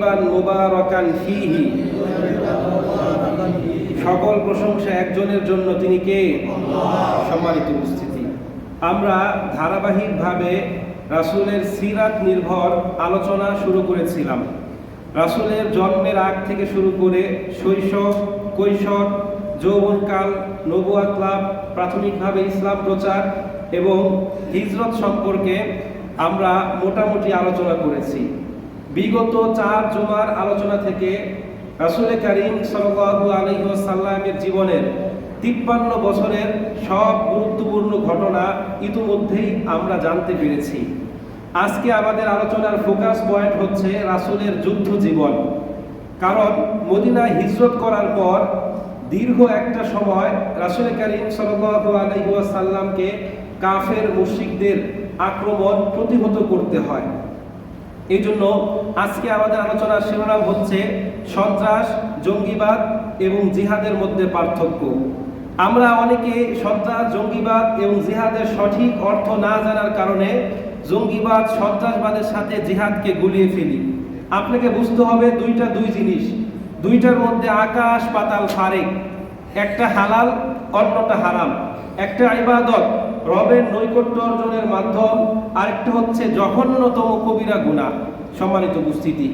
তৈবান মুবারকান ফিহি। সকল প্রশংসা একজনের জন্য তিনি কে? সম্মানিত উপস্থিতি। আমরা ধারাবাহিকভাবে রাসূলের সিরাত নির্ভর আলোচনা শুরু করেছিলাম। রাসূলের জন্মের আগ থেকে শুরু করে শৈশব, কৈশোর, যৌবনকাল নবুয়াত লাভ প্রাথমিকভাবে ইসলাম প্রচার এবং হিজরত সম্পর্কে আমরা মোটামুটি আলোচনা করেছি। বিগত চার জুমার আলোচনা থেকে রাসুল করিম সাল্লাল্লাহু আলাইহি ওয়াসাল্লামের জীবনের তিপ্পান্ন বছরের সব গুরুত্বপূর্ণ ঘটনা ইতিমধ্যেই আমরা জানতে পেরেছি। আজকে আমাদের আলোচনার ফোকাস পয়েন্ট হচ্ছে রাসুলের যুদ্ধ জীবন। কারণ মদিনায় হিজরত করার পর দীর্ঘ একটা সময় রাসুল করিম সাল্লাল্লাহু আলাইহি ওয়াসাল্লামকে কাফের মুশিকদের আক্রমণ প্রতিহত করতে হয়। এই জন্য আজকে আমাদের আলোচনার শিরোনাম হচ্ছে সন্ত্রাস, জঙ্গিবাদ এবং জিহাদের মধ্যে পার্থক্য। আমরা অনেকে সন্ত্রাস, জঙ্গিবাদ এবং জিহাদের সঠিক অর্থ না জানার কারণে জঙ্গিবাদ, সন্ত্রাসবাদের সাথে জিহাদকে গুলিয়ে ফেলি। আপনাকে বুঝতে হবে দুইটা দুই জিনিস। দুইটার মধ্যে আকাশ, পাতাল, ফারেক। একটা হালাল, অন্যটা হারাম। একটা ইবাদত রবের নৈকট্য অর্জনের মাধ্যম, আরেকটি হচ্ছে জঘন্যতম কবিরা গুণা, সম্মানিত উপস্থিতি।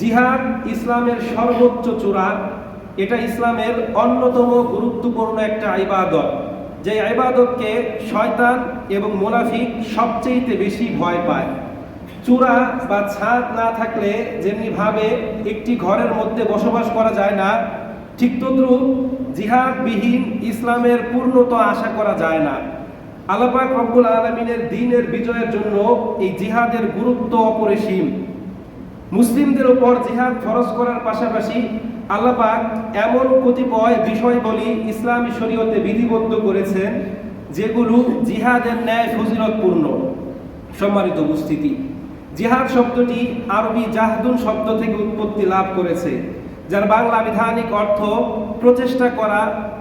জিহাদ ইসলামের সর্বোচ্চ চূড়া, এটা ইসলামের অন্যতম গুরুত্বপূর্ণ একটা ইবাদত যে ইবাদতকে শয়তান এবং মোনাফিক সবচেয়ে বেশি ভয় পায়। চূড়া বা ছাদ না থাকলে যেমনি ভাবে একটি ঘরের মধ্যে বসবাস করা যায় না, ঠিক তদ্রুপ জিহাদবিহীন ইসলামের পূর্ণতা আশা করা যায় না। আল্লাপাক রব্বুল আলমিনের দিনের বিজয়ের জন্য এই জিহাদের গুরুত্ব অপরিসীম। মুসলিমদের উপর জিহাদ ফরজ করার পাশাপাশি আল্লাপাক এমন কতিপয় বিষয় বলি ইসলামী শরীয়তে বিধিবদ্ধ করেছেন, যেগুলো জিহাদের ন্যায় ফজিলতপূর্ণ। সম্মানিত উপস্থিতি, জিহাদ শব্দটি আরবি জাহাদুন শব্দ থেকে উৎপত্তি লাভ করেছে, যার বাংলা বিধানিক অর্থ প্রচেষ্টা করা,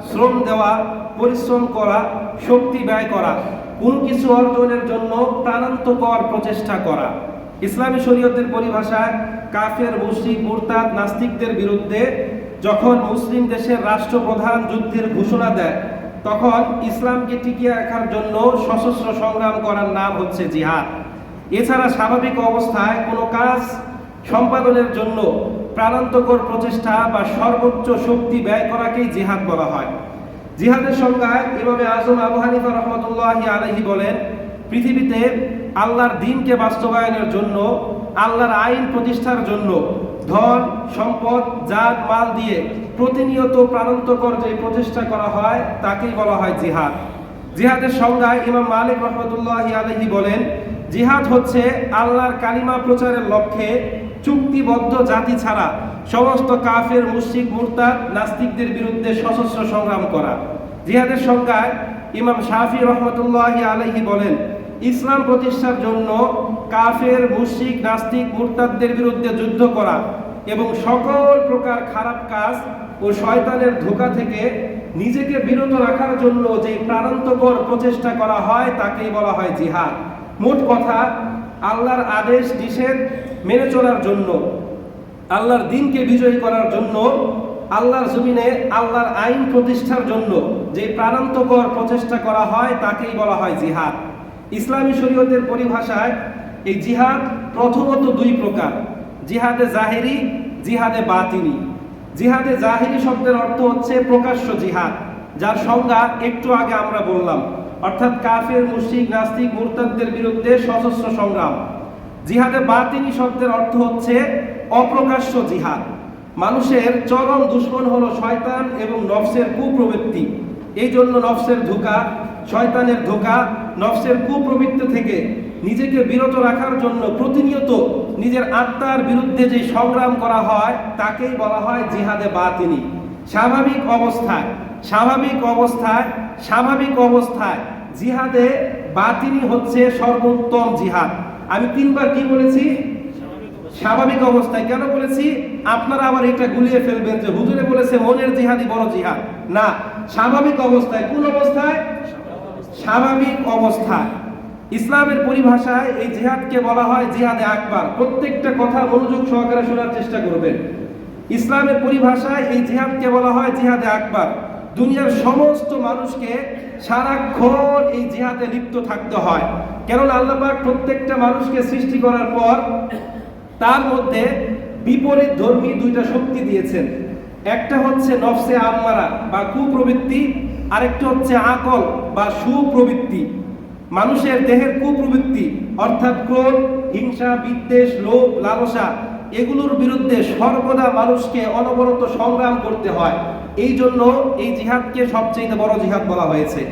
শ্রম দেওয়া, পরিশ্রম করা শক্তি ব্যয় করা, কোনো কিছু অর্জনের জন্য প্রাণান্তকর প্রচেষ্টা করা। ইসলামী শরীয়তের পরিভাষায় কাফের, মুশরিক, মুরতাদ, নাস্তিকদের বিরুদ্ধে যখন মুসলিম দেশের রাষ্ট্রপ্রধান যুদ্ধের ঘোষণা দেয়, তখন ইসলামকে টিকিয়ে রাখার জন্য সশস্ত্র সংগ্রাম করার নাম হচ্ছে জিহাদ। এছাড়া স্বাভাবিক অবস্থায় কোনো কাজ সম্পাদনের জন্য প্রাণান্তকর প্রচেষ্টা বা সর্বোচ্চ শক্তি ব্যয় করাকেই জিহাদ বলা হয়। জিহাদের সংজ্ঞায় ইমামে আজম আবু হানিফা রহমতুল্লাহ আলহি বলেন, পৃথিবীতে আল্লাহর দিনকে বাস্তবায়নের জন্য, আল্লাহর আইন প্রতিষ্ঠার জন্য ধন, সম্পদ, জাত, মাল দিয়ে প্রতিনিয়ত প্রাণান্তকর যে প্রচেষ্টা করা হয়, তাকেই বলা হয় জিহাদ। জিহাদের সংজ্ঞায় ইমাম মালিক রহমতুল্লাহ আলহি বলেন, জিহাদ হচ্ছে আল্লাহর কালিমা প্রচারের লক্ষ্যে চুক্তিবদ্ধ জাতি ছাড়া সমস্ত কাফের, মুশরিক, মুরতাদ, নাস্তিকদের বিরুদ্ধে সশস্ত্র সংগ্রাম করা। জিহাদের সংজ্ঞায় ইমাম শাফি রহমতুল্লাহ আলহি বলেন, ইসলাম প্রতিষ্ঠার জন্য কাফের, মুশরিক, নাস্তিক, মুরতাদদের বিরুদ্ধে যুদ্ধ করা এবং সকল প্রকার খারাপ কাজ ও শয়তানের ধোকা থেকে নিজেকে বিরত রাখার জন্য যে প্রাণান্তকর প্রচেষ্টা করা হয়, তাকেই বলা হয় জিহাদ। মোট কথা, আল্লাহর আদেশ, নিষেধ মেনে চলার জন্য, আল্লাহর দিনকে বিজয়ী করার জন্য, আল্লাহর জমিনে আল্লাহর আইন প্রতিষ্ঠার জন্য যে প্রাণান্তকর প্রচেষ্টা করা হয় তাকেই বলা হয় জিহাদ। ইসলামী শরীয়তের পরিভাষায় এই জিহাদ প্রথমত দুই প্রকার, জিহাদে জাহেরি, জিহাদে বাতিনি। জিহাদে জাহেরি শব্দের অর্থ হচ্ছে প্রকাশ্য জিহাদ, যার সংজ্ঞা একটু আগে আমরা বললাম, অর্থাৎ কাফের, মুশরিক, নাস্তিক, মুরতাদদের বিরুদ্ধে সশস্ত্র সংগ্রাম। জিহাদে বাতিনি শব্দের অর্থ হচ্ছে অপ্রকাশ্য জিহাদ। মানুষের চরম দুশ্মন হলো শয়তান এবং নফসের কুপ্রবৃত্তি। এই জন্য নফসের ধোকা, শয়তানের ধোকা, নফসের কুপ্রবৃত্তি থেকে নিজেকে বিরত রাখার জন্য প্রতিনিয়ত নিজের আত্মার বিরুদ্ধে যে সংগ্রাম করা হয়, তাকেই বলা হয় জিহাদে বাতিনি। স্বাভাবিক অবস্থায় স্বাভাবিক অবস্থায় স্বাভাবিক অবস্থায় জিহাদে বাতিনি হচ্ছে সর্বোত্তম জিহাদ। আমি তিনবার কি বলেছি? স্বাভাবিক অবস্থায় কেন বলেছি? আপনারা আবার এটা গুলিয়ে ফেলবেন যে হুজুরে বলেছে, মনের জিহাদি বড় জিহাদ। না, স্বাভাবিক অবস্থায় কোন অবস্থায়? স্বাভাবিক অবস্থায়। ইসলামের পরিভাষায় এই জিহাদকে বলা হয় জিহাদে আকবার। প্রত্যেকটা কথা মনোযোগ সহকারে শোনার চেষ্টা করবেন। ইসলামের পরিভাষায় এই জিহাদকে বলা হয় জিহাদে আকবার। দুনিয়ার সমস্ত মানুষকে সারাক্ষণ এই জিহাদে লিপ্ত থাকতে হয়। কেননা আল্লাপাক প্রত্যেকটা মানুষকে সৃষ্টি করার পর তার মধ্যে বিপরীত ধর্মী দুইটা শক্তি দিয়েছেন। একটা হচ্ছে নফসে আম্মারা বা কুপ্রবৃত্তি, আরেকটা হচ্ছে আকল বা সুপ্রবৃত্তি। মানুষের দেহের কুপ্রবৃত্তি, অর্থাৎ ক্রোধ, হিংসা, বিদ্বেষ, লোভ, লালসা, এগুলোর বিরুদ্ধে সর্বদা মানুষকে অনবরত সংগ্রাম করতে হয়। এই জন্য এই জিহাদকে সবচেয়ে বড় জিহাদ বলা হয়েছে।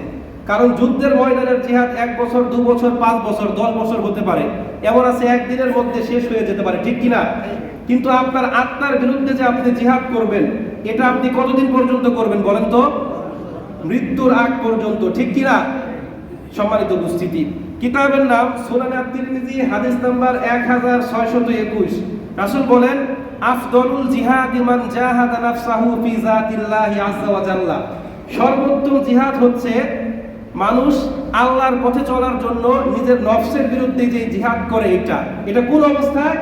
কারণ যুদ্ধের ময়দানের জিহাদ এক বছর, দু বছর, পাঁচ বছর, দশ বছর হতে পারে। এমন আছে, একদিনের মধ্যে শেষ হয়ে যেতে পারে, ঠিক কিনা? কিন্তু আপনার আত্মার বিরুদ্ধে যে আপনি জিহাদ করবেন, এটা আপনি কতদিন পর্যন্ত করবেন বলেন তো? মৃত্যুর আগ পর্যন্ত, ঠিক কিনা? সম্মানিত উপস্থিতি। কিতাবের নাম সুনানে হাদিস নাম্বার এক হাজার ছয়শত একুশ। রাসূল বলেন আফদলুল জিহাদি মান জাহাদা নাফসাহু ফি জাতিল্লাহি আযজা ওয়া জাল্লা। সর্বোত্তম জিহাদ হচ্ছে মানুষ আল্লাহর পথে চলার জন্য নিজের নফসের বিরুদ্ধে যে জিহাদ করে এটা। এটা কোন অবস্থায়?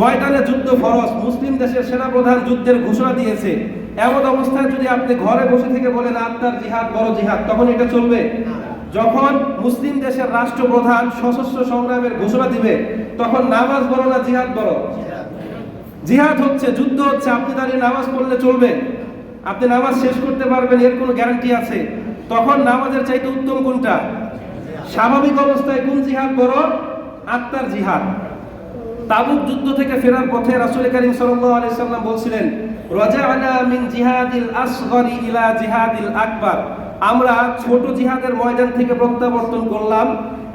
ময়দানে যুদ্ধ, ফরজ। মুসলিম দেশের সেনাপ্রধান যুদ্ধের ঘোষণা দিয়েছে। এমন অবস্থায় যদি আপনি ঘরে বসে থেকে বলেন, আত্মার জিহাদ বড় জিহাদ তখন এটা চলবে। যখন মুসলিম দেশের রাষ্ট্রপ্রধান সশস্ত্র সংগ্রামের ঘোষণা দিবে, তখন নামাজ বড় না জিহাদ বড় জিহাদ হচ্ছে, যুদ্ধ হচ্ছে, আপনি দাঁড়িয়ে নামাজ পড়লে চলবে। আপনি নামাজ শেষ করতে পারবেন, এর কোনো গ্যারান্টি আছে? তখন নামাজের চাইতে উত্তম কোনটা? স্বাভাবিক অবস্থায় কোন জিহাদ বড়? আত্মার জিহাদ। তাবুক যুদ্ধ থেকে ফেরার পথে রাসূল করিম সাল্লাম বলছিলেন রাজা'না মিন জিহাদিল আসগরি ইলা জিহাদিল আকবার। আমরা ছোট জিহাদের ময়দান থেকে প্রত্যাবর্তন করলাম।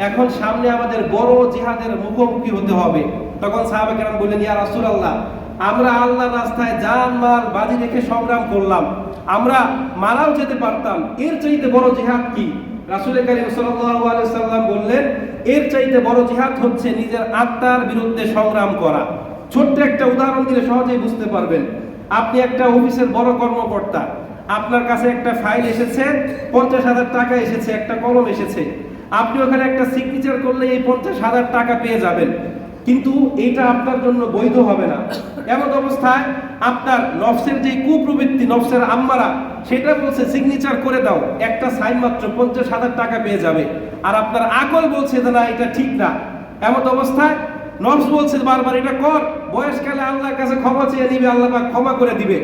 এখন সামনে আমাদের বড় জিহাদের মুখোমুখি হতে হবে। তখন সাহাবা কেরাম বললেন, ইয়া রাসূলুল্লাহ আমরা আল্লাহর রাস্তায় জান, মাল, বাজি রেখে সংগ্রাম করলাম। আমরা মারাও যেতে পারতাম। এর চাইতে বড় জিহাদ কি? রাসূল করিম সাল্লাম বললেন, এর চাইতে বড় জিহাদ হচ্ছে নিজের আত্মার বিরুদ্ধে সংগ্রাম করা। ছোট্ট একটা উদাহরণ দিলে সহজেই বুঝতে পারবেন। আপনি একটা অফিসের বড় কর্মকর্তা। আপনার কাছে একটা ফাইল এসেছে, পঞ্চাশ হাজার টাকা এসেছে, একটা কলম এসেছে। আপনি ওখানে একটা সিগনেচার করলে এই পঞ্চাশ হাজার টাকা পেয়ে যাবেন। কিন্তু এটা আপনার জন্য বৈধ হবে না। এমন অবস্থায় আপনার নফসের যে কুপ্রবৃত্তি, নফসের আম্মারা, সেটা বলছে সিগনেচার করে দাও। একটা সাইন মাত্র পঞ্চাশ হাজার টাকা পেয়ে যাবে। আর আপনার আকল বলছে না, এটা ঠিক না। এমন অবস্থায় নফস বলছে বারবার এটা কর। বয়সকালে আল্লাহর কাছে ক্ষমা চেয়ে নিবে, আল্লাহ ক্ষমা করে দিবে।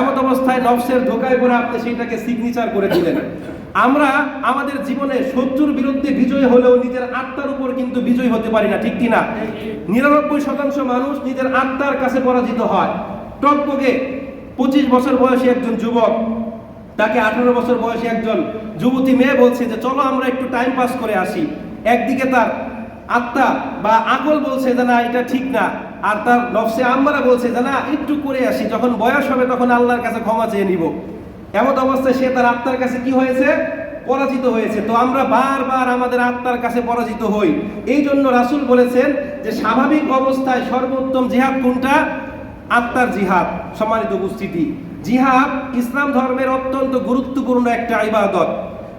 এমন অবস্থায় নফসের ধোকায় পড়ে আপনি সেটাকে সিগনেচার করে দিলেন। আমরা আমাদের জীবনে শত্রুর বিরুদ্ধে বিজয় হলেও নিজের আত্মার উপর কিন্তু বিজয় হতে পারি না, ঠিক কিনা নিরানব্বই শতাংশ মানুষ নিজের আত্মার কাছে পরাজিত হয়। টকবগে পঁচিশ বছর বয়সী একজন যুবক, তাকে আঠারো বছর বয়সী একজন যুবতী মেয়ে বলছে যে, চলো আমরা একটু টাইম পাস করে আসি। একদিকে তার আত্মা বা আকল বলছে যে, না, এটা ঠিক না। আর তার নফসে আম্মারা বলছে যে, না, একটু করে আসি। যখন বয়স হবে তখন আল্লাহর কাছে ক্ষমা চেয়ে নিব। এমন অবস্থায় সে তার আত্মার কাছে কি হয়েছে? পরাজিত হয়েছে। তো আমরা বারবার আমাদের আত্মার কাছে পরাজিত হই। এই জন্য রাসূল বলেছেন যে, স্বাভাবিক অবস্থায় সর্বোত্তম জিহাদ কোনটা? আত্মার জিহাদ, সম্মানিত উপস্থিতি। জিহাদ ইসলাম ধর্মের অত্যন্ত গুরুত্বপূর্ণ একটা ইবাদত।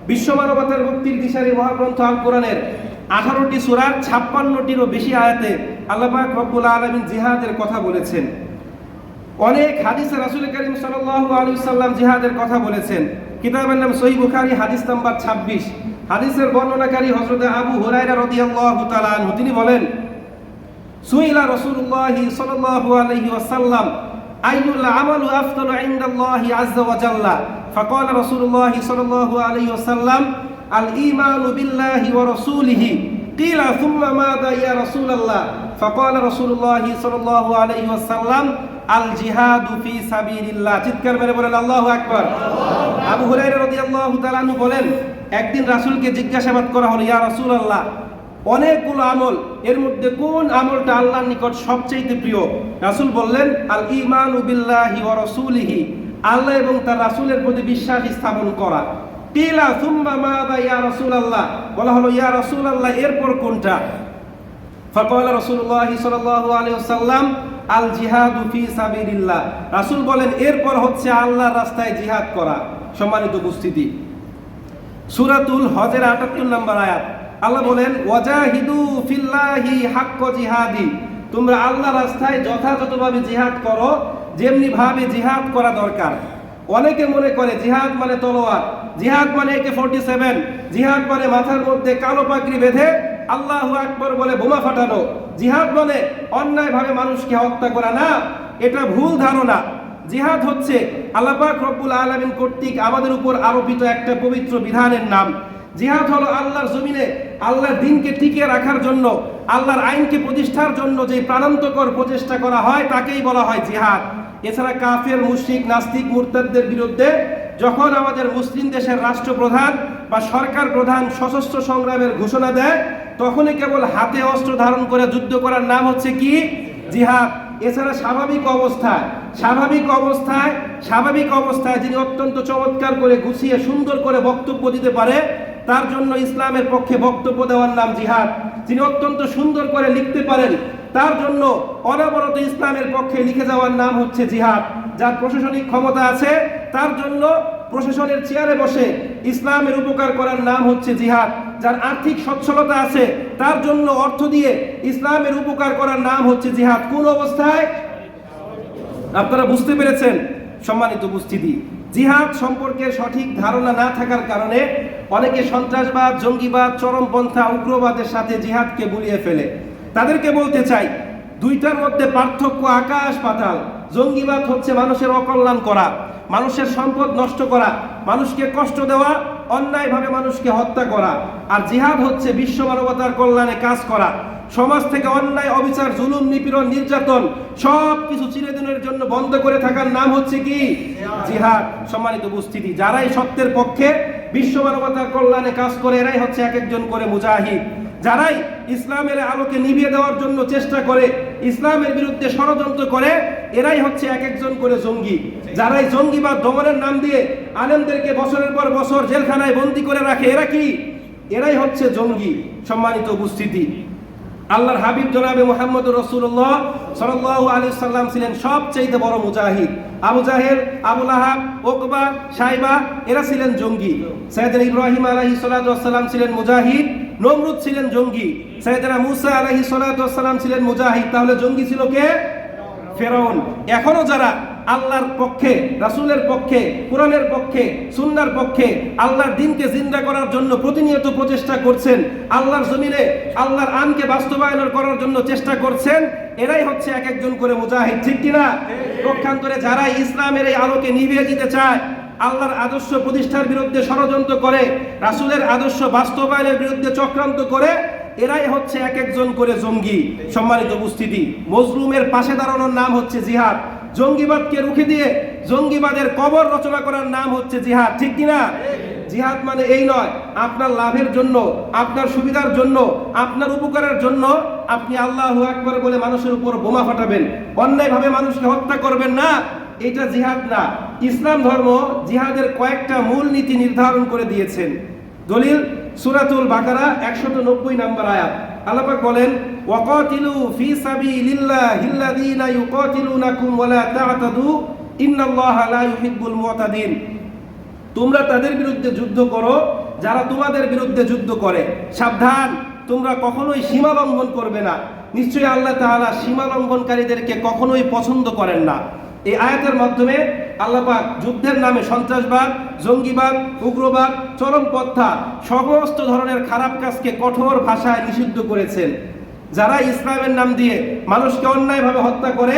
বিশ্ব মানবতার মুক্তির দিশারি মহাগ্রন্থ আল কোরআনের আঠারোটি সুরার ছাপ্পান্নটিরও বেশি আয়াতে আল্লাহ রব্বুল আলমিন জিহাদের কথা বলেছেন। অনেক হাদিসে রাসূল করিম সাল্লাল্লাহু আলাইহি সাল্লাম জিহাদের কথা বলেছেন কিতাবের নাম সহিহ বুখারী হাদিস নাম্বার 26 হাদিসের বর্ণনাকারী হযরত আবু হুরায়রা রাদিয়াল্লাহু তাআলা আনহু তিনি বলেন সুইলা রাসূলুল্লাহ সাল্লাল্লাহু আলাইহি ওয়াসাল্লাম আইয়ুল আমালু আফদালু ইনদাল্লাহি আযজা ওয়া জাল্লা فقال رسول الله صلى الله عليه وسلم الإيمان بالله ورسوله قيل ثم ماذا يا رسول الله فقال رسول الله صلى الله عليه وسلم আল জিহাদু ফি সাবিলিল্লাহ। চিৎকার মেরে বলেন, আল্লাহু আকবার। আবু হুরাইরা রাদিয়াল্লাহু তাআলা বলেন, একদিন রাসূলকে জিজ্ঞাসাবাদ করা হলো, ইয়া রাসূলুল্লাহ, অনেকগুলো আমল, এর মধ্যে কোন আমলটা আল্লাহর নিকট সবচেয়ে প্রিয়? রাসূল বললেন আল ঈমান বিল্লাহি ওয়া রাসূলিহি, আল্লাহ এবং তার রাসূলের প্রতি বিশ্বাস স্থাপন করা। কিলা সুম্মা মাযা ইয়া রাসূলুল্লাহ। বলা হলো, ইয়া রাসূলুল্লাহ, এরপর কোনটা? ফাকালা রাসূলুল্লাহ সাল্লাল্লাহু আলাইহি ওয়াসাল্লাম আল জিহাদু ফি সাবিলিল্লাহ। রাসূল বলেন, এরপর হচ্ছে আল্লাহর রাস্তায় জিহাদ করা। সম্মানিত উপস্থিতি। সূরাতুল হজের 78 নম্বর আয়াত। আল্লাহ বলেন, ওয়াজাহিদু ফিল্লাহি হাক্ক জিহাদি। তোমরা আল্লাহ রাস্তায় যথাযথভাবে জিহাদ করো যেমনি ভাবে জিহাদ করা দরকার। অনেকে মনে করে জিহাদ মানে তলোয়ার, জিহাদ মানে একে ফোরটি সেভেন জিহাদ মানে মাথার মধ্যে কালো পাগড়ি বেঁধে আল্লাহ আকবর বলে বোমা ফাটানো। জিহাদ মানে অন্যায়ভাবে মানুষকে হত্যা করা না, এটা ভুল ধারণা। জিহাদ হচ্ছে আল্লাপাক রব্বুল আলমিন কর্তৃক আমাদের উপর আরোপিত একটা পবিত্র বিধানের নাম। জিহাদ হলো আল্লাহর জমিনে আল্লাহর দিনকে টিকিয়ে রাখার জন্য, আল্লাহর আইনকে প্রতিষ্ঠার জন্য যে প্রাণান্তকর প্রচেষ্টা করা হয়, তাকেই বলা হয় জিহাদ। এছাড়া কাফের, মুশরিক, নাস্তিক, মুরতাদদের বিরুদ্ধে যখন আমাদের মুসলিম দেশের রাষ্ট্রপ্রধান বা সরকার প্রধান সশস্ত্র সংগ্রামের ঘোষণা দেয়, তখনই কেবল হাতে অস্ত্র ধারণ করে যুদ্ধ করার নাম হচ্ছে কি? জিহাদ। এছাড়া স্বাভাবিক অবস্থায় স্বাভাবিক অবস্থায় স্বাভাবিক অবস্থায় যিনি অত্যন্ত চমৎকার করে গুছিয়ে সুন্দর করে বক্তব্য দিতে পারে, তার জন্য ইসলামের পক্ষে বক্তব্য দেওয়ার নাম জিহাদ। যিনি অত্যন্ত সুন্দর করে লিখতে পারেন তার জন্য অনবরত ইসলামের পক্ষে লিখে যাওয়ার নাম হচ্ছে জিহাদ। যার প্রশাসনিক ক্ষমতা আছে, তার জন্য প্রশাসনের চেয়ারে বসে ইসলামের উপকার করার নাম হচ্ছে জিহাদ। যার আর্থিক সচ্ছলতা আছে, তার জন্য অর্থ দিয়ে ইসলামের উপকার করার নাম হচ্ছে জিহাদ। কোন অবস্থায়? আপনারা বুঝতে পেরেছেন সম্মানিত উপস্থিতি। জিহাদ সম্পর্কে সঠিক ধারণা না থাকার কারণে অনেকে সন্ত্রাসবাদ, জঙ্গিবাদ, চরমপন্থা, উগ্রবাদের সাথে জিহাদকে গুলিয়ে ফেলে। তাদেরকে বলতে চাই দুইটার মধ্যে পার্থক্য আকাশ পাতাল। জঙ্গিবাদ হচ্ছে মানুষের অকল্যাণ করা মানুষের সম্পদ নষ্ট করা মানুষকে কষ্ট দেওয়া অন্যায়ভাবে মানুষকে হত্যা করা। আর জিহাদ হচ্ছে বিশ্ব মানবতার কল্যাণে কাজ করা। সমাজ থেকে অন্যায় অবিচার জুলুম নিপীড়ন নির্যাতন সব কিছু চিরদিনের জন্য বন্ধ করে থাকার নাম হচ্ছে কি? জিহাদ। সম্মানিত উপস্থিতি যারাই সত্যের পক্ষে বিশ্ব মানবতার কল্যাণে কাজ করে এরাই হচ্ছে এক একজন করে মুজাহিদ। যারাই ইসলামের আলোকে নিভিয়ে দেওয়ার জন্য চেষ্টা করে, ইসলামের বিরুদ্ধে ষড়যন্ত্র করে, এরাই হচ্ছে এক একজন করে জঙ্গি। যারাই জঙ্গি বা দমনের নাম দিয়ে আলেমদেরকে বছরের পর বছর জেলখানায় বন্দি করে রাখে, এরা কি? এরাই হচ্ছে জঙ্গি। সম্মানিত উপস্থিতি। আল্লাহর হাবিব জনাবে মোহাম্মদ রসুল্লাহ সাল্লাহ আলী সাল্লাম ছিলেন সবচেয়ে বড় মুজাহিদ। আবু জাহের আবুল আহাব ওকবা সাইবা এরা ছিলেন জঙ্গি। সৈয়দ ইব্রাহিম আলহি ছিলেন মুজাহিদ। নমরুদ ছিলেন জঙ্গি। সৈয়দনা মুসা আলহি সাল্লাম ছিলেন মুজাহিদ। তাহলে জঙ্গি ছিল কে? ফেরাউন। এখনও যারা আল্লাহর পক্ষে রাসুলের পক্ষে কোরআনের পক্ষে সুন্নার পক্ষে আল্লাহর দিনকে জিন্দা করার জন্য প্রতিনিয়ত প্রচেষ্টা করছেন আল্লাহর জমিনে আল্লাহর আনকে বাস্তবায়ন করার জন্য চেষ্টা করছেন এরাই হচ্ছে এক একজন করে মুজাহিদ। ঠিক কিনা? পক্ষান্তরে যারা ইসলামের এই আলোকে নিভিয়ে দিতে চায় আল্লাহর আদর্শ প্রতিষ্ঠার বিরুদ্ধে ষড়যন্ত্র করে, রাসূলের আদর্শ বাস্তবায়নের বিরুদ্ধে চক্রান্ত করে, এরাই হচ্ছে এক একজন করে জঙ্গি। সম্মানিত উপস্থিতি, মজলুমের পাশে দাঁড়ানোর নাম হচ্ছে জিহাদ। জঙ্গিবাদকে রুখে দিয়ে জঙ্গিবাদের কবর রচনা করার নাম হচ্ছে জিহাদ। ঠিক কিনা? জিহাদ মানে এই নয়, আপনার লাভের জন্য, আপনার সুবিধার জন্য, আপনার উপকারের জন্য আপনি আল্লাহ আকবর বলে মানুষের উপর বোমা ফাটাবেন। অন্যায়ভাবে মানুষকে হত্যা করবেন না। এটা জিহাদ না। ইসলাম ধর্ম জিহাদের কয়েকটা মূল নীতি নির্ধারণ করে দিয়েছেন। দলিল সুরাতুল বাকারা একশত নব্বই নম্বর আয়াত। আল্লাপাক বলেন, ওয়াকাতিলু ফি সাবিলিল্লাহিল্লাযীনা ইউকাতিলুনাকুম ওয়ালা তা'তাদু, ইন্নাল্লাহা লা ইউহিব্বুল মুতাদিন। তোমরা তাদের বিরুদ্ধে যুদ্ধ করো, যারা তোমাদের বিরুদ্ধে যুদ্ধ করে। সাবধান, তোমরা কখনোই সীমা লঙ্ঘন করবে না। নিশ্চয়ই আল্লাহ তাআলা সীমা লঙ্ঘনকারীদেরকে কখনোই পছন্দ করেন না। এই আয়াতের মাধ্যমে আল্লাপাক যুদ্ধের নামে সন্ত্রাসবাদ, জঙ্গিবাদ, উগ্রবাদ চরমপন্থা সমস্ত ধরনের খারাপ কাজকে কঠোর ভাষায় নিষিদ্ধ করেছেন। যারা ইসলামের নাম দিয়ে মানুষকে অন্যায়ভাবে হত্যা করে,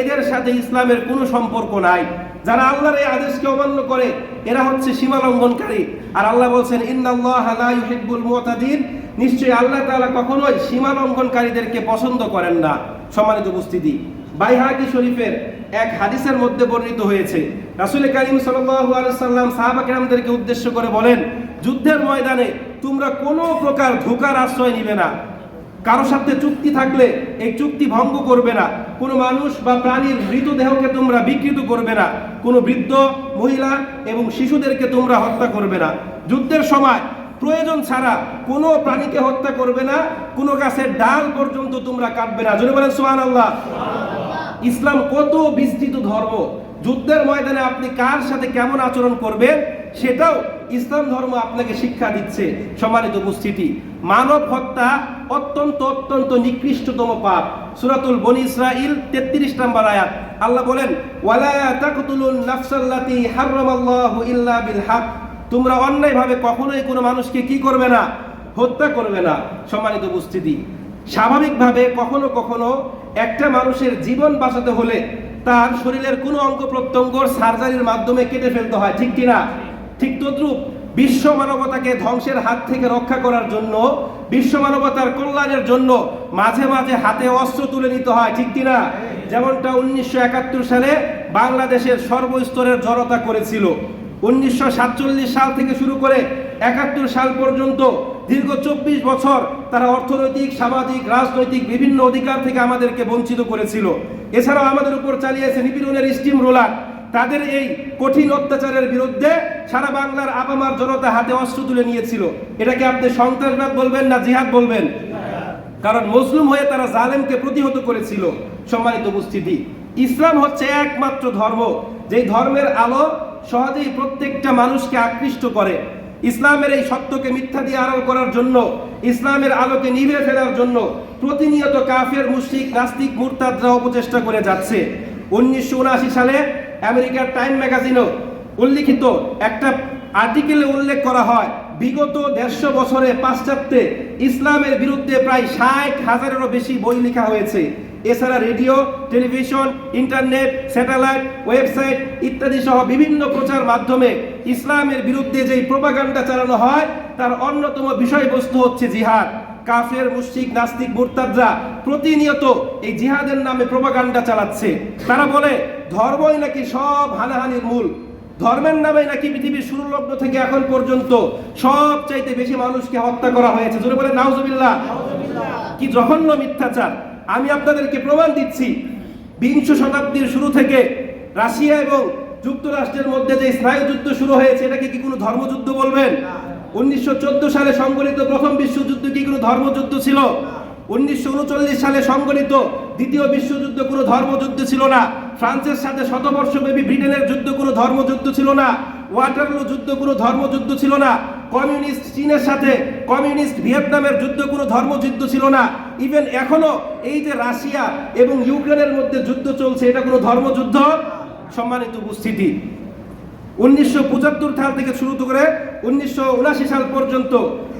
এদের সাথে ইসলামের কোনো সম্পর্ক নাই। যারা আল্লাহর এই আদেশকে অমান্য করে, এরা হচ্ছে সীমা লঙ্ঘনকারী আর আল্লাহ বলছেন, ইন্নাল্লাহ লা ইউহিব্বুল মুতাদিন। নিশ্চয়ই আল্লাহ তালা কখনোই সীমা লঙ্ঘনকারীদেরকে পছন্দ করেন না। সম্মানিত উপস্থিতি, বাইহাকি শরীফের এক হাদিসের মধ্যে বর্ণিত হয়েছে। রাসুল করিম সাল্লাম সাহাবা উদ্দেশ্য করে বলেন, যুদ্ধের ময়দানে তোমরা কোনো প্রকার ধোকার আশ্রয় নিবে না। কারও সাথে চুক্তি থাকলে এই চুক্তি ভঙ্গ করবে না। কোনো মানুষ বা প্রাণীর মৃতদেহকে তোমরা বিকৃত করবে না। কোনো বৃদ্ধ, মহিলা এবং শিশুদেরকে তোমরা হত্যা করবে না। যুদ্ধের সময় প্রয়োজন ছাড়া কোনো প্রাণীকে হত্যা করবে না। কোনো গাছের ডাল পর্যন্ত তোমরা কাটবে না। যদি বলেন সোহান আল্লাহ ইসলাম কত বিস্তৃত ধর্ম? যুদ্ধের ময়দানে আপনি কার সাথে কেমন আচরণ করবেন? সেটাও ইসলাম ধর্ম আপনাকে শিক্ষা দিচ্ছে সম্মানিত উপস্থিতি। মানব হত্যা অত্যন্ত অত্যন্ত নিকৃষ্টতম পাপ। সুরাতুল বনি ইসরাইল তেত্রিশ নম্বর আয়াত। আল্লাহ বলেন, ওয়ালা তাকতুলুন নাফসাল্লাতি তোমরা অন্যায়ভাবে কখনোই কোনো মানুষকে কি করবে না? হত্যা করবে না। সম্মানিত উপস্থিতি স্বাভাবিকভাবে কখনো কখনো একটা মানুষের জীবন বাঁচাতে হলে তার শরীরের কোনো অঙ্গ প্রত্যঙ্গ সার্জারির মাধ্যমে কেটে ফেলতে হয়, ঠিক কিনা? ঠিক তদ্রুপ বিশ্ব মানবতাকে ধ্বংসের হাত থেকে রক্ষা করার জন্য, বিশ্ব মানবতার কল্যাণের জন্য মাঝে মাঝে হাতে অস্ত্র তুলে নিতে হয়, ঠিক কিনা? যেমনটা উনিশশো একাত্তর সালে বাংলাদেশের সর্বস্তরের জনতা করেছিল। উনিশশো সাতচল্লিশ সাল থেকে শুরু করে একাত্তর সাল পর্যন্ত দীর্ঘ চব্বিশ বছর তারা অর্থনৈতিক, সামাজিক, রাজনৈতিক বিভিন্ন অধিকার থেকে আমাদেরকে বঞ্চিত করেছিল। এছাড়াও আমাদের উপর চালিয়েছে নিপীড়নের স্টিম রোলার। তাদের এই কঠিন অত্যাচারের বিরুদ্ধে সারা বাংলার আপামার জনতা হাতে অস্ত্র তুলে নিয়েছিল। এটাকে আপনি সন্ত্রাসবাদ বলবেন না জিহাদ বলবেন? কারণ মুসলিম হয়ে তারা জালেমকে প্রতিহত করেছিল। সম্মানিত উপস্থিতি, ইসলাম হচ্ছে একমাত্র ধর্ম। যেই ধর্মের আলো সহজেই প্রত্যেকটা মানুষকে আকৃষ্ট করে। ইসলামের এই সত্যকে মিথ্যা দিয়ে আড়াল করার জন্য, ইসলামের আলোকে নিভে ফেলার জন্য প্রতিনিয়ত কাফের, মুশরিক, নাস্তিক, মুরতাদরা অপচেষ্টা করে যাচ্ছে। উনিশশো উনআশি সালে আমেরিকার টাইম ম্যাগাজিনও উল্লিখিত একটা আর্টিকেলে উল্লেখ করা হয়, বিগত দেড়শো বছরে পাশ্চাত্যে ইসলামের বিরুদ্ধে প্রায় ষাট হাজারেরও বেশি বই লেখা হয়েছে। এছাড়া radio, television, internet, satellite, website ইত্যাদি সহ বিভিন্ন প্রচার মাধ্যমে ইসলামের বিরুদ্ধে যেই প্রোপাগান্ডা চালানো হয়, তার অন্যতম বিষয়বস্তু হচ্ছে জিহাদ। কাফের, মুশরিক, নাস্তিক, মুরতাদরা প্রতিনিয়ত এই জিহাদের নামে প্রোপাগান্ডা চালাচ্ছে। তারা বলে, ধর্মই নাকি সব হানাহানির মূল। ধর্মের নামে নাকি পৃথিবীর শুরু লগ্ন থেকে এখন পর্যন্ত সব চাইতে বেশি মানুষকে হত্যা করা হয়েছে। জোরে বলে, নাউজুবিল্লাহ। কি জঘন্য মিথ্যাচার। আমি আপনাদেরকে প্রমাণ দিচ্ছি বিংশ শতাব্দীর শুরু থেকে রাশিয়া এবং যুক্তরাষ্ট্রের মধ্যে যে স্নায়ুযুদ্ধ শুরু হয়েছে এটাকে কি কোনো ধর্মযুদ্ধ বলবেন? উনিশশো চোদ্দ সালে সংগঠিত প্রথম বিশ্বযুদ্ধ কি কোনো ধর্মযুদ্ধ ছিল? উনিশশো উনচল্লিশ সালে সংগঠিত দ্বিতীয় বিশ্বযুদ্ধ কোনো ধর্মযুদ্ধ ছিল না? ফ্রান্সের সাথে শতবর্ষব্যাপী ব্রিটেনের যুদ্ধ কোনো ধর্মযুদ্ধ ছিল না? ওয়াটারলু যুদ্ধ কোনো ধর্মযুদ্ধ ছিল না? কমিউনিস্ট চীনের সাথে কমিউনিস্ট ভিয়েতনামের যুদ্ধ কোনো ধর্মযুদ্ধ ছিল না? ইভেন এখনও এই যে রাশিয়া এবং ইউক্রেনের মধ্যে যুদ্ধ চলছে, এটা কোনো ধর্মযুদ্ধ? সম্মানিত উপস্থিতি। উনিশশো পঁচাত্তর সাল থেকে শুরু করে উনিশশো সাল পর্যন্ত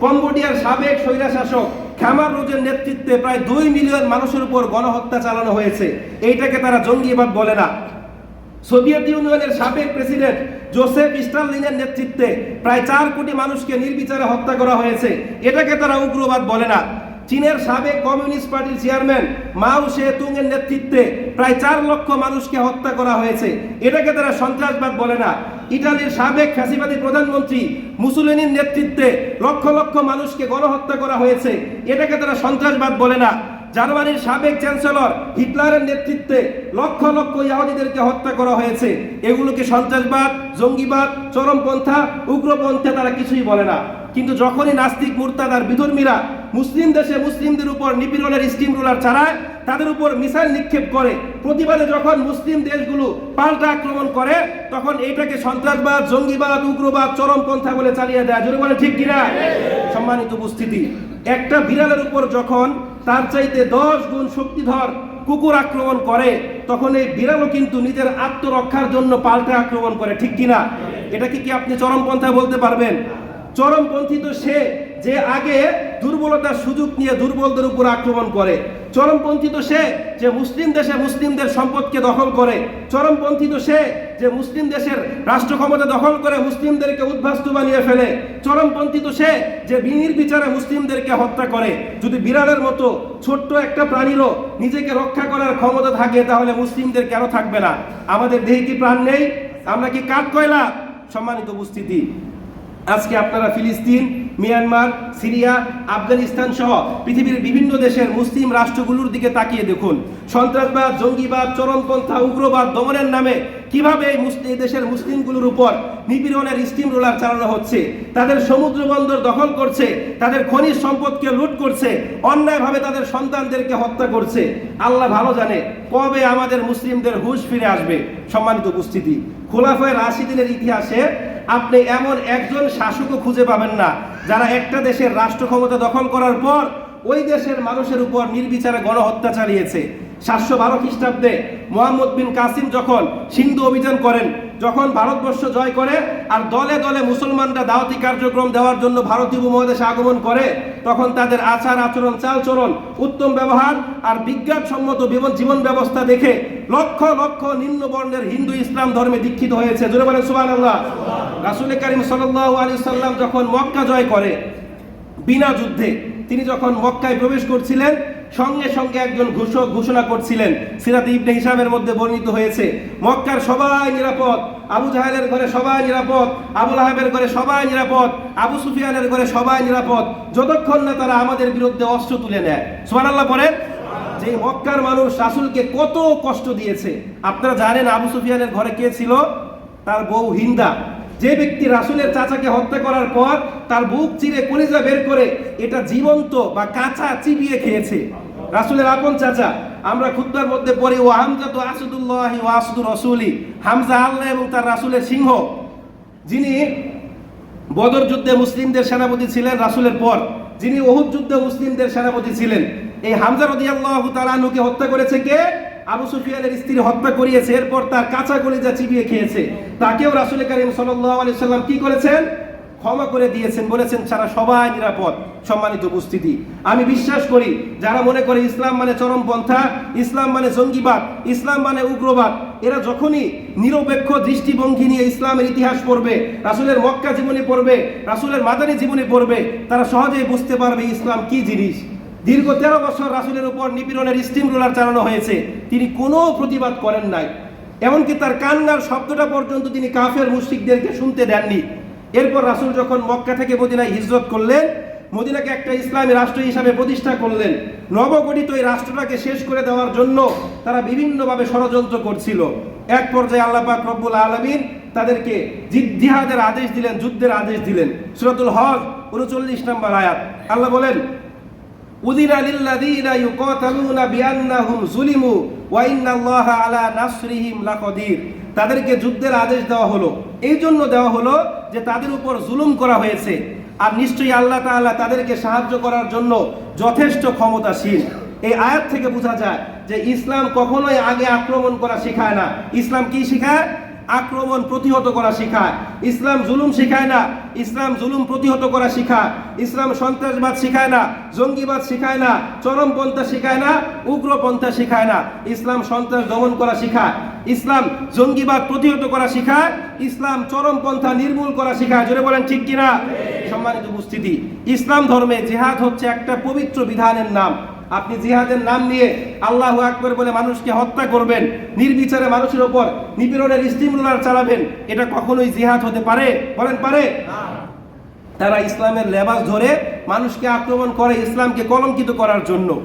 কম্বোডিয়ার সাবেক স্বৈরাশাসক খ্যামার রোজের নেতৃত্বে প্রায় দুই মিলিয়ন মানুষের উপর গণহত্যা চালানো হয়েছে। এইটাকে তারা জঙ্গিবাদ বলে না। সোভিয়েত ইউনিয়নের সাবেক প্রেসিডেন্ট জোসেফ স্টালিনের নেতৃত্বে প্রায় চার কোটি মানুষকে নির্বিচারে হত্যা করা হয়েছে। এটাকে তারা উগ্রবাদ বলে না। চীনের সাবেক কমিউনিস্ট পার্টির চেয়ারম্যান মাও সে তুংয়ের নেতৃত্বে প্রায় চার লক্ষ মানুষকে হত্যা করা হয়েছে। এটাকে তারা সন্ত্রাসবাদ বলে না। ইটালির সাবেক ফ্যাসিবাদী প্রধানমন্ত্রী মুসুলিনির নেতৃত্বে লক্ষ লক্ষ মানুষকে গণহত্যা করা হয়েছে। এটাকে তারা সন্ত্রাসবাদ বলে না। জার্মানির সাবেক চ্যান্সেলর হিটলারের নেতৃত্বে লক্ষ লক্ষ ইহুদিদেরকে হত্যা করা হয়েছে। এগুলোকে সন্ত্রাসবাদ, জঙ্গিবাদ, চরমপন্থা, উগ্রপন্থা তারা কিছুই বলে না। কিন্তু যখনই নাস্তিক মুরতাদ বিধর্মীরা মুসলিম দেশে মুসলিমদের উপর নিপীড়নের স্টিম রুলার চালায়, তাদের উপর মিসাইল নিক্ষেপ করে। প্রতিবাদে যখন মুসলিম দেশগুলো পাল্টা আক্রমণ করে, তখন এটাকে সন্ত্রাসবাদ, জঙ্গিবাদ, উগ্রবাদ, চরমপন্থা বলে চালিয়ে দেয়। জোরে বলে ঠিক কিনা? সম্মানিত উপস্থিতি, একটা বিড়ালের উপর যখন তার চাইতে দশ গুণ শক্তিধর কুকুর আক্রমণ করে, তখন এই বিড়ালও কিন্তু নিজের আত্মরক্ষার জন্য পাল্টা আক্রমণ করে। ঠিক কিনা? এটাকে কি আপনি চরমপন্থা বলতে পারবেন? চরমপন্থী তো সে যে আগে দুর্বলতার সুযোগ নিয়ে দুর্বলদের উপর আক্রমণ করে। চরমপন্থী তো সে যে মুসলিম দেশে মুসলিমদের সম্পদকে দখল করে। চরমপন্থী তো সে যে মুসলিম দেশের রাষ্ট্র ক্ষমতা দখল করে মুসলিমদেরকে উদ্ভাস্ত বানিয়ে ফেলে। চরমপন্থী তো সে যে বিনির বিচারে মুসলিমদেরকে হত্যা করে। যদি বিড়ালের মতো ছোট্ট একটা প্রাণীরও নিজেকে রক্ষা করার ক্ষমতা থাকে, তাহলে মুসলিমদের কেন থাকবে না? আমাদের দেহে কি প্রাণ নেই? আমরা কি কাঠ কয়লা সম্মানিত উপস্থিতি। আজকে আপনারা ফিলিস্তিন মিয়ানমার, সিরিয়া, আফগানিস্তান সহ পৃথিবীর বিভিন্ন দেশের মুসলিম রাষ্ট্রগুলোর দিকে তাকিয়ে দেখুন। সন্ত্রাসবাদ, জঙ্গিবাদ, চরমপন্থা, উগ্রবাদ দমনের নামে কীভাবে এই মুসলিম দেশের মুসলিমগুলোর উপর নিপীড়নের স্টিম রোলার চালানো হচ্ছে, তাদের সমুদ্র বন্দর দখল করছে, তাদের খনিজ সম্পদকে লুট করছে, অন্যায়ভাবে তাদের সন্তানদেরকে হত্যা করছে। আল্লাহ ভালো জানে কবে আমাদের মুসলিমদের হুশ ফিরে আসবে। সম্মানিত উপস্থিতি, খোলাফায় রাশিদিনের ইতিহাসে আপনি এমন একজন শাসকও খুঁজে পাবেন না। যারা একটা দেশের রাষ্ট্র ক্ষমতা দখল করার পর ওই দেশের মানুষের উপর নির্বিচারে গণহত্যা চালিয়েছে। সাতশো বারো খ্রিস্টাব্দে মোহাম্মদ বিন কাসিম যখন সিন্ধু অভিযান করেন যখন ভারতবর্ষ জয় করে আর দলে দলে মুসলমানরা দাওয়াতি কার্যক্রম দেওয়ার জন্য ভারতীয় উপমহাদেশে আগমন করে, তখন তাদের আচার, আচরণ, চালচরণ, উত্তম ব্যবহার আর বিজ্ঞানসম্মত জীবন ব্যবস্থা দেখে লক্ষ লক্ষ নিম্ন বর্ণের হিন্দু ইসলাম ধর্মে দীক্ষিত হয়েছে। জোরে বলেন সুবান আল্লাহ রাসুল করিম সাল্লাহ আলী সাল্লাম যখন মক্কা জয় করে, বিনা যুদ্ধে তিনি যখন মক্কায় প্রবেশ করছিলেন সঙ্গে সঙ্গে একজন ঘোষক ঘোষণা করছিলেন, সিরাত ইবনে হিসাবের মধ্যে বর্ণিত হয়েছে, মক্কার সবাই নিরাপদ, আবু জাহেলের ঘরে সবাই নিরাপদ আবুল আহাবের ঘরে সবাই নিরাপদ, আবু সুফিয়ানের ঘরে সবাই নিরাপদ, যতক্ষণ না তারা আমাদের বিরুদ্ধে অস্ত্র তুলে নেয়। সুবহানাল্লাহ পড়েন? যে মক্কার মানুষ রাসূলকে কত কষ্ট দিয়েছে। আপনারা জানেন আবু সুফিয়ানের ঘরে কে ছিল? তার বউ হিন্দা। যে ব্যক্তি রাসূলের চাচাকে হত্যা করার পর তার বুক চিরে কলিজা বের করে এটা জীবন্ত বা কাঁচা চিবিয়ে খেয়েছে। রাসূলের আপন চাচা, আমরা খুতবার মধ্যে পড়ি, ও হামজা তো আসাদুল্লাহ ও আসাদুর রসুলি। হামজা আল্লাহ এবং তার রাসুলের সিংহ, যিনি বদর যুদ্ধে মুসলিমদের সেনাপতি ছিলেন রাসূলের পর, যিনি ওহুদ যুদ্ধে মুসলিমদের সেনাপতি ছিলেন। এই হামজা রাদিয়াল্লাহু তাআলাকে হত্যা করেছে কে? আবু সুফিয়ানের স্ত্রী হত্যা করিয়েছে, এরপর তার কাঁচা কলিজা চিবিয়ে খেয়েছে। তাকেও রাসুল করিম সাল্লাম কি করেছেন? ক্ষমা করে দিয়েছেন, বলেছেন সারা সবাই নিরাপদ, সম্মানিত উপস্থিতি। আমি বিশ্বাস করি, যারা মনে করে ইসলাম মানে চরমপন্থা ইসলাম মানে জঙ্গিবাদ, ইসলাম মানে উগ্রবাদ, এরা যখনই নিরপেক্ষ দৃষ্টিভঙ্গি নিয়ে ইসলামের ইতিহাস পড়বে, রাসূলের মক্কা জীবনী পড়বে, রাসূলের মাদানী জীবনী পড়বে, তারা সহজেই বুঝতে পারবে ইসলাম কি জিনিস। দীর্ঘ তেরো বছর রাসূলের উপর নিপীড়নের স্টিম রোলার চালানো হয়েছে। তিনি কোনো প্রতিবাদ করেন নাই। এমনকি তার কান্নার শব্দটা পর্যন্ত তিনি কাফের মুশরিকদেরকে শুনতে দেননি। এরপর রাসূল যখন মক্কা থেকে মদিনায় হিজরত করলেন, মদিনাকে একটা ইসলামী রাষ্ট্র হিসাবে প্রতিষ্ঠা করলেন। নবগঠিত এই রাষ্ট্রটাকে শেষ করে দেওয়ার জন্য তারা বিভিন্নভাবে ষড়যন্ত্র করছিল। এক পর্যায়ে আল্লাহ পাক রব্বুল আলামিন তাদেরকে জি- জিহাদের আদেশ দিলেন, যুদ্ধের আদেশ দিলেন। সূরাতুল হজ, উনচল্লিশ নম্বর আয়াত। আল্লাহ বলেন উদিরা লিল্লাযীনা ইউকাতালুনা বিআন্নাহুম যুলিমু ওয়া ইন্নাল্লাহা আলা নাসরিহিম লাকাদির। তাদেরকে যুদ্ধের আদেশ দেওয়া হলো। এই জন্য দেওয়া হলো যে তাদের উপর জুলুম করা হয়েছে। আর নিশ্চয়ই আল্লাহ তাআলা তাদেরকে সাহায্য করার জন্য যথেষ্ট ক্ষমতাশীল। এই আয়াত থেকে বোঝা যায় যে ইসলাম কখনোই আগে আক্রমণ করা শেখায় না। ইসলাম কি শেখায়? আক্রমণ প্রতিহত করা শেখায়। ইসলাম জুলুম শেখায় না, ইসলাম জুলুম প্রতিহত করা শেখায়। ইসলাম সন্ত্রাসবাদ শেখায় না, জঙ্গিবাদ শেখায় না, চরমপন্থা শেখায় না, উগ্রপন্থা শেখায় না। ইসলাম সন্ত্রাস দমন করা শেখায়। ইসলাম জঙ্গিবাদ প্রতিহত করা শেখায়। ইসলাম চরমপন্থা নির্মূল করা শেখায়। জোরে বলেন, ঠিক কিনা? সম্মানিত উপস্থিতি। ইসলাম ধর্মে জেহাদ হচ্ছে একটা পবিত্র বিধানের নাম। আপনি জিহাদের নাম নিয়ে আল্লাহ আকবর বলে মানুষকে হত্যা করবেন নির্বিচারে মানুষের ওপর নিপীড়নের স্টিমুলার চালাবেন এটা কখনোই জিহাদ হতে পারে? বলেন পারে? তারা ইসলামের লেবাস ধরে মানুষকে আক্রমণ করে ইসলামকে কলঙ্কিত করার জন্য।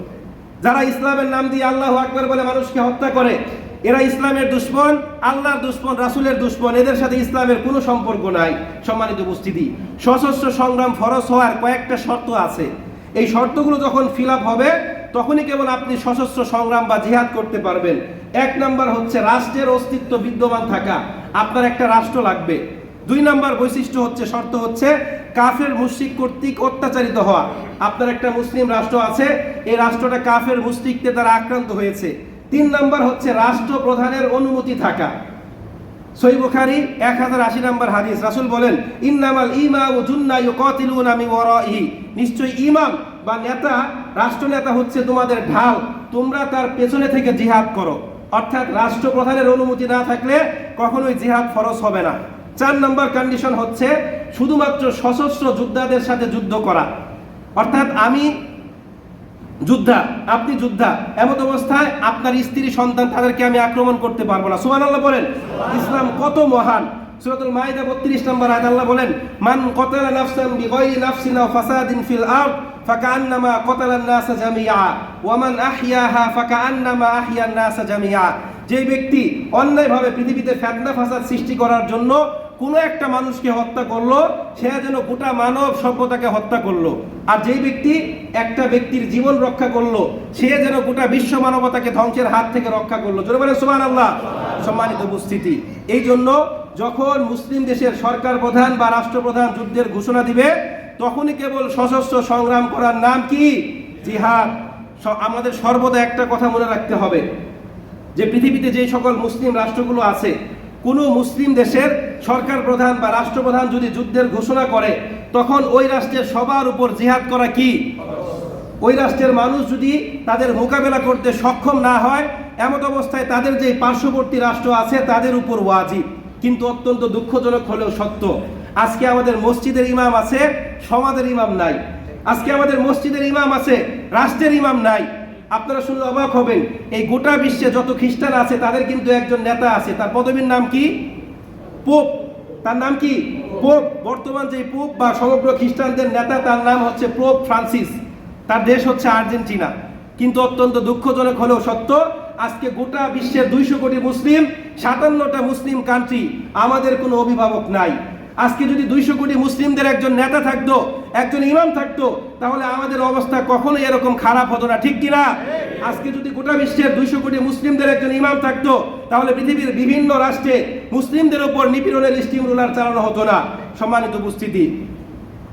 যারা ইসলামের নাম দিয়ে আল্লাহ আকবর বলে মানুষকে হত্যা করে এরা ইসলামের দুশ্মন আল্লাহর দুশ্মন রাসুলের দুশ্মন এদের সাথে ইসলামের কোনো সম্পর্ক নাই। সম্মানিত উপস্থিতি সশস্ত্র সংগ্রাম ফরজ হওয়ার কয়েকটা শর্ত আছে। এই শর্তগুলো যখন ফিল হবে তখনই কেবল আপনি সশস্ত্র সংগ্রাম বা জিহাদ করতে পারবেন। এক নাম্বার হচ্ছে রাষ্ট্রের অস্তিত্ব বিদ্যমান থাকা। আপনার একটা রাষ্ট্র লাগবে। দুই নাম্বার বৈশিষ্ট্য হচ্ছে, শর্ত হচ্ছে কাফের মুশরিক কর্তৃক অত্যাচারিত হওয়া। আপনার একটা মুসলিম রাষ্ট্র আছে, এই রাষ্ট্রটা কাফের মুশরিকতে তারা আক্রান্ত হয়েছে। তিন নাম্বার হচ্ছে রাষ্ট্র প্রধানের অনুমতি থাকা। সই বুখারি এক হাজার আশি নম্বর হাদিস। রাসুল বলেন, ইন্নামাল ইমা ও জুন্না ইউকাতিলুন আমি ওয়ারাইহি। নিশ্চয় ইমাম বা নেতা রাষ্ট্র নেতা হচ্ছে তোমাদের ঢাল। তোমরা তার পেছনে থেকে জিহাদ করো। অর্থাৎ রাষ্ট্রপ্রধানের অনুমতি না থাকলে কখনোই জিহাদ ফরজ হবে না। চার নম্বর কন্ডিশন হচ্ছে শুধুমাত্র সশস্ত্র যোদ্ধাদের সাথে যুদ্ধ করা। অর্থাৎ আমি যোদ্ধা, আপনি যোদ্ধা এমত অবস্থায় আপনার স্ত্রী, সন্তান তাদেরকে আমি আক্রমণ করতে পারব না। সুবহানাল্লাহ বলেন, ইসলাম কত মহান। সূরাতুল মাইদা 32 নম্বর আয়াত আল্লাহ বলেন, মান কতালা নাফসান বিগাইরি নাফসিন ফাসাদিন ফিল আরদ ফাকান্নামা কতালা الناس জামিআ ওয়া মান আহইয়াহা ফাকান্নামা আহইয়া الناس জামিআ যে ব্যক্তি অন্যায়ভাবে পৃথিবীতে ফেতনা ফাসাদ সৃষ্টি করার জন্য কোনো একটা মানুষকে হত্যা করল, সে যেন গোটা মানব সভ্যতাকে হত্যা করল। আর যেই ব্যক্তি একটা ব্যক্তির জীবন রক্ষা করল, সে যেন গোটা বিশ্ব মানবতাকে ধ্বংসের হাত থেকে রক্ষা করল। জোরে বলে সুমান আল্লাহ সম্মানিত উপস্থিতি। এই জন্য যখন মুসলিম দেশের সরকার প্রধান বা রাষ্ট্রপ্রধান যুদ্ধের ঘোষণা দিবে, তখনই কেবল সশস্ত্র সংগ্রাম করার নাম কি? জিহাদ। আমাদের সর্বদা একটা কথা মনে রাখতে হবে। যে পৃথিবীতে যে সকল মুসলিম রাষ্ট্রগুলো আছে কোনো মুসলিম দেশের সরকার প্রধান বা রাষ্ট্রপ্রধান যদি যুদ্ধের ঘোষণা করে, তখন ওই রাষ্ট্রের সবার উপর জিহাদ করা কি? ওই রাষ্ট্রের মানুষ যদি তাদের মোকাবেলা করতে সক্ষম না হয় এমন অবস্থায় তাদের যে পার্শ্ববর্তী রাষ্ট্র আছে, তাদের উপর ওয়াজিব। কিন্তু অত্যন্ত দুঃখজনক হলেও সত্য, আজকে আমাদের মসজিদের ইমাম আছে, সমাজের ইমাম নাই। আজকে আমাদের মসজিদের ইমাম আছে, রাষ্ট্রের ইমাম নাই। আপনারা শুনলে অবাক হবেন। এই গোটা বিশ্বে যত খ্রিস্টান আছে, তাদের কিন্তু একজন নেতা আছে। তার পদবীর নাম কি? পোপ। তার নাম কি? পোপ। বর্তমান যে পোপ বা সমগ্র খ্রিস্টানদের নেতা, তার নাম হচ্ছে পোপ ফ্রান্সিস। তার দেশ হচ্ছে আর্জেন্টিনা। কিন্তু অত্যন্ত দুঃখজনক হলেও সত্য, আজকে গোটা বিশ্বের দুইশো কোটি মুসলিম, সাতান্নটা মুসলিম কান্ট্রি আমাদের কোনো অভিভাবক নাই। আজকে যদি দুইশো কোটি মুসলিমদের একজন নেতা থাকতো, একজন ইমাম থাকতো তাহলে আমাদের অবস্থা কখনো এরকম খারাপ হতো না, ঠিক কিনা? আজকে যদি গোটা বিশ্বের দুইশো কোটি মুসলিমদের একজন ইমাম থাকতো, তাহলে পৃথিবীর বিভিন্ন রাষ্ট্রে মুসলিমদের উপর নিপীড়নের স্টিম রুলার চালানো হতো না। সম্মানিত উপস্থিতি,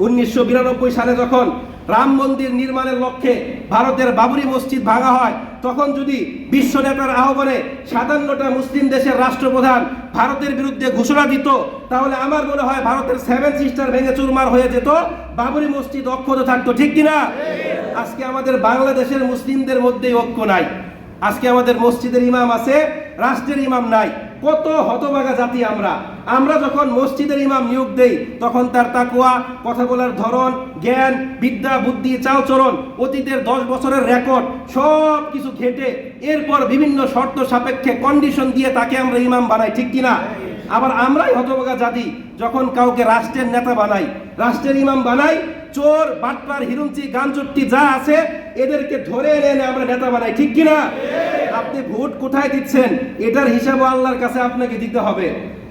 উনিশশো বিরানব্বই সালে যখন রাম মন্দির নির্মাণের লক্ষ্যে ভারতের বাবরি মসজিদ ভাঙা হয়, তখন যদি বিশ্ব নেতার আহ্বানে সাতান্নটা মুসলিম দেশের রাষ্ট্রপ্রধান ভারতের বিরুদ্ধে ঘোষণা দিত, তাহলে আমার মনে হয় ভারতের সেভেন সিস্টার ভেঙে চুরমার হয়ে যেত, বাবরি মসজিদ অক্ষত থাকতো, ঠিক কিনা? আজকে আমাদের বাংলাদেশের মুসলিমদের মধ্যেই ঐক্য নাই, আজকে আমাদের মসজিদের ইমাম আছে, রাষ্ট্রের ইমাম নাই। কত হতভাগা জাতি আমরা। আমরা যখন মসজিদের ইমাম নিয়োগ দেই, তখন তার তাকুয়া কথা বলার ধরন, জ্ঞান, বিদ্যা, বুদ্ধি চালচরণ অতীতের দশ বছরের রেকর্ড সব কিছু ঘেটে এরপর বিভিন্ন শর্ত সাপেক্ষে কন্ডিশন দিয়ে তাকে আমরা ইমাম বানাই, ঠিক কিনা? আবার আমরাই হতভাগা জাতি, যখন কাউকে রাষ্ট্রের নেতা বানাই। রাষ্ট্রের ইমাম বানাই চোর, বাটপার, হিরুঞ্চি গাঞ্জুট্টি যা আছে, এদেরকে ধরে এনে আমরা নেতা বানাই, ঠিক কিনা? আপনি ভোট কোথায় দিচ্ছেন? এটার হিসাবও আল্লাহর কাছে আপনাকে দিতে হবে।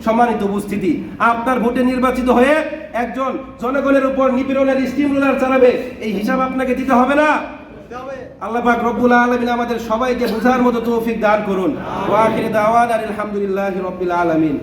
সম্মানিত উপস্থিতি, আপনার ভোটে নির্বাচিত হয়ে একজন জনগণের উপর নিপীড়নের স্টিম রুলার চালাবে, এই হিসাব আপনাকে দিতে হবে না? আল্লাহ পাক রব্বুল আলামিন আমাদের সবাইকে বোঝার মতো তৌফিক দান করুন। আখির আলহামদুলিল্লাহি রাব্বিল আলামিন।